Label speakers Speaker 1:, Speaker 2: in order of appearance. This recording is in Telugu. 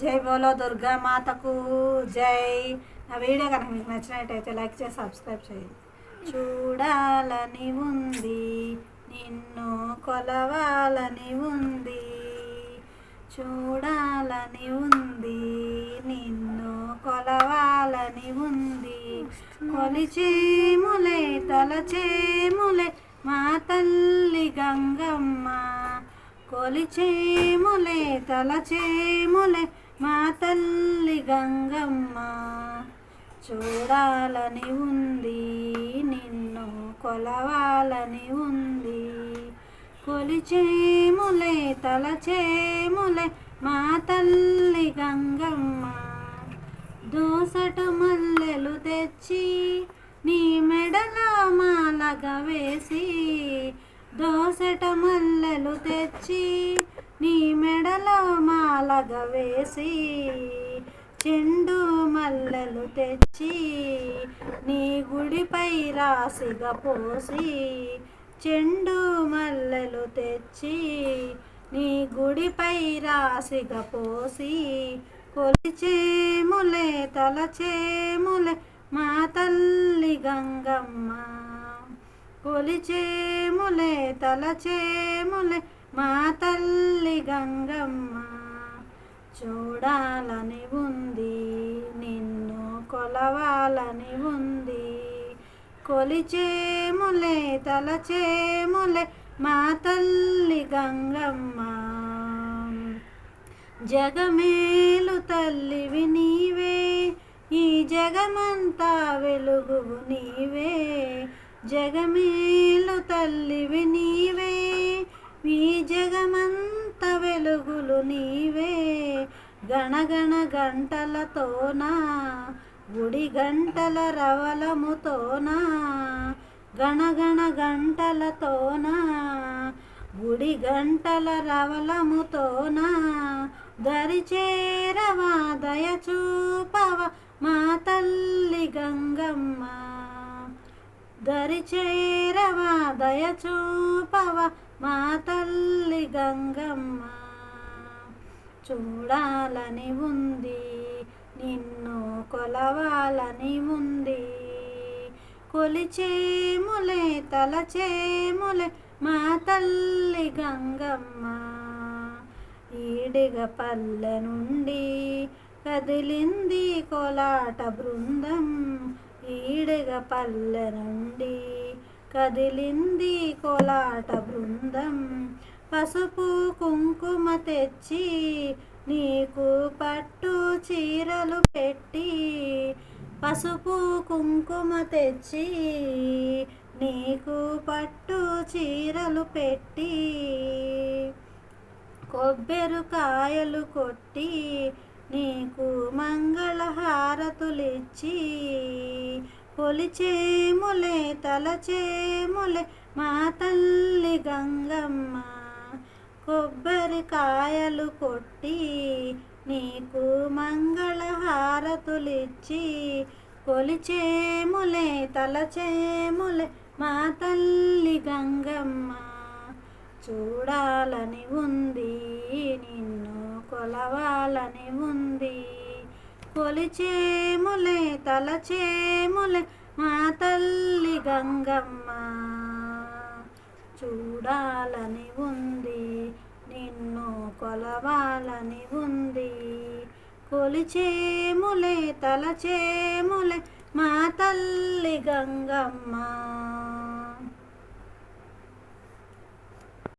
Speaker 1: జై బోలో దుర్గా మాతకు. జై. నా వీడియో కనుక మీకు నచ్చినట్టయితే లైక్ చేసి సబ్స్క్రైబ్ చేయండి. చూడాలని ఉంది నిన్ను కొలవాలని ఉంది. చూడాలని ఉంది నిన్ను కొలవాలని ఉంది. కొలిచేములే తలచేములే మా తల్లి గంగమ్మ. కొలిచేములే తలచేములే మా తల్లి గంగమ్మ చూడాలని ఉంది నిన్ను కొలవాలని ఉంది. కొలిచేములే తలచేములే మా తల్లి గంగమ్మ. దోసట మల్లెలు తెచ్చి నీ మెడల మాలగ వేసి దోసట మల్లెలు తెచ్చి మెడలో మాలగా వేసి చెండు మల్లెలు తెచ్చి నీ గుడిపై రాసిగా పోసి చెండు మల్లెలు తెచ్చి నీ గుడిపై రాసిగా పోసి కొలిచేములే తలచేములే మా తల్లి గంగమ్మ. కొలిచేములే తలచేములే మా తల్లి గంగమ్మ చూడాలని ఉంది నిన్ను కొలవాలని ఉంది. కొలిచేములే తలచేములే మా తల్లి గంగమ్మ. జగమేలు తల్లివి నీవే ఈ జగమంతా వెలుగువు నీవే. జగమేలు తల్లివి నీవే ఈ జగమంత గణగణ గంటలతోనా గుడి గంటల రవలముతోనా గణగణ గంటలతోనా గుడి గంటల రవలముతోనా దరిచేరవా దయ చూపవ మా తల్లి గంగమ్మ. దరిచేరవా దయ చూపవ మా తల్లి గంగమ్మ. చూడాలని ఉంది. నిన్ను కొలవాలని ఉంది. కొలిచేములే తలచేములే మా తల్లి గంగమ్మ. ఈడిగ పల్లె నుండి కదిలింది కోలాట బృందం. ఈడిగ పల్లె నుండి కదిలింది కోలాట బృందం. పసుపు కుంకుమ తెచ్చి నీకు పట్టు చీరలు పెట్టి పసుపు కుంకుమ తెచ్చి నీకు పట్టు చీరలు పెట్టి కొబ్బెరుకాయలు కొట్టి నీకు మంగళహారతులిచ్చి పొలిచేములే తలచేములే మా తల్లి గంగమ్మ. కొబ్బరికాయలు కొట్టి నీకు మంగళహారతులిచ్చి కొలిచేములే తలచేములే మా తల్లి గంగమ్మ. చూడాలని ఉంది నిన్ను కొలవాలని ఉంది. కొలిచేములే తలచేములే మా తల్లి గంగమ్మ. చూడాలని ఉంది కొలవాలని ఉంది. కొలిచేములే తలచేములే మా తల్లి గంగమ్మ.